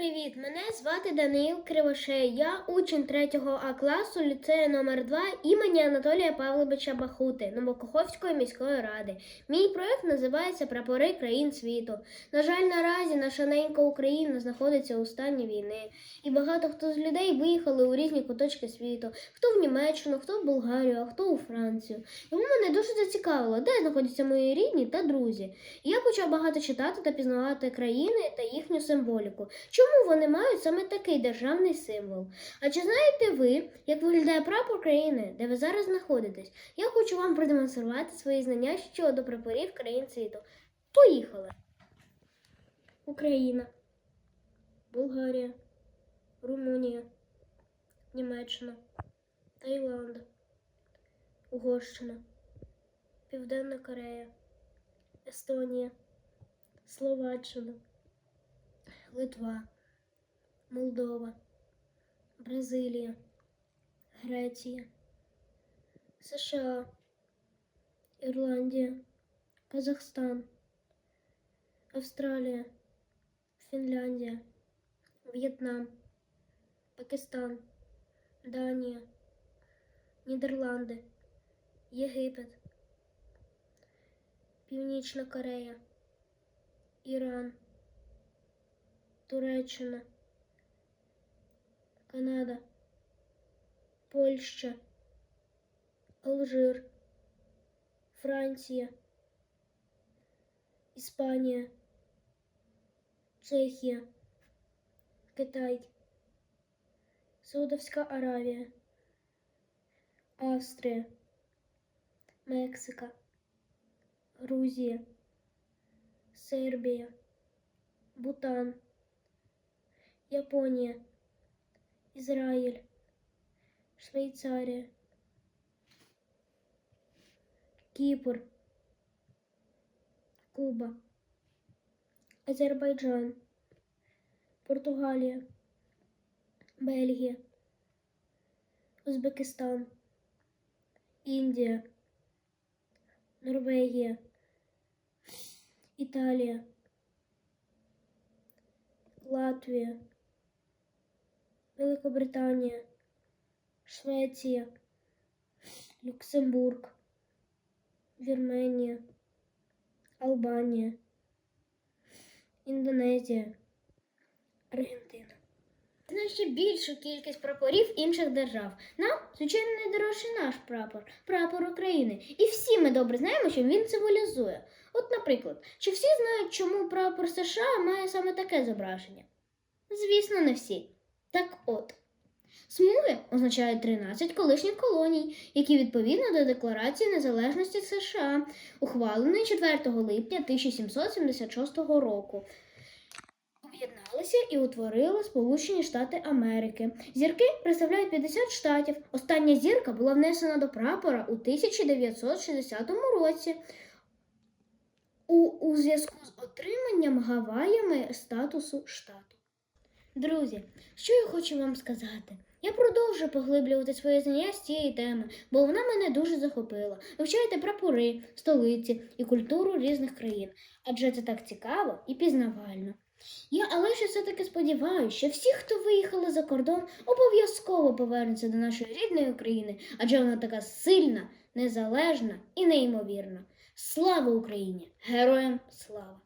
привіт! Мене звати Даниїл Кривошей. Я учень 3 А класу ліцею номер 2 імені Анатолія Павловича Бахути Новокоховської міської ради. Мій проєкт називається Прапори країн світу. На жаль, наразі наша ненька Україна знаходиться у стані війни, і багато хто з людей виїхали у різні куточки світу. Хто в Німеччину, хто в Болгарію, а хто у Францію. Тому мене дуже зацікавило, де знаходяться мої рідні та друзі. Я почав багато читати та пізнавати країни та їхню символіку. Чому вони мають саме такий державний символ? А чи знаєте ви, як виглядає прапор країни, де ви зараз знаходитесь? Я хочу вам продемонструвати свої знання щодо прапорів країн світу. Поїхали! Україна, Болгарія, Румунія, Німеччина, Таїланд, Угорщина, Південна Корея, Естонія, Словаччина. Литва, Молдова, Бразилія, Греція, США, Ірландія, Казахстан, Австралія, Фінляндія, В'єтнам, Пакистан, Данія, Нідерланди, Єгипет, Північна Корея, Іран. Туреччина, Канада, Польща, Алжир, Франція, Іспанія, Чехія, Китай, Саудовська Аравія, Австрія, Мексика, Грузія, Сербія, Бутан. Японія, Ізраїль, Швейцарія, Кіпр, Куба, Азербайджан, Португалія, Бельгія, Узбекистан, Індія, Норвегія, Італія, Латвія. Великобританія, Швеція, Люксембург, Вірменія, Албанія, Індонезія, Аргентина. Знає ще більшу кількість прапорів інших держав. Нам, звичайно, найдорожчий наш прапор, прапор України. І всі ми добре знаємо, що він символізує. От, наприклад, чи всі знають, чому прапор США має саме таке зображення? Звісно, не всі. Так от, смуги означають 13 колишніх колоній, які відповідно до Декларації Незалежності США, ухваленої 4 липня 1776 року. Об'єдналися і утворили Сполучені Штати Америки. Зірки представляють 50 штатів. Остання зірка була внесена до прапора у 1960 році. У, у зв'язку з отриманням Гаваями статусу штату. Друзі, що я хочу вам сказати? Я продовжую поглиблювати своє знання з цієї теми, бо вона мене дуже захопила. Вивчайте прапори, столиці і культуру різних країн, адже це так цікаво і пізнавально. Я але ж все-таки сподіваюся, що всі, хто виїхали за кордон, обов'язково повернуться до нашої рідної України, адже вона така сильна, незалежна і неймовірна. Слава Україні! Героям слава!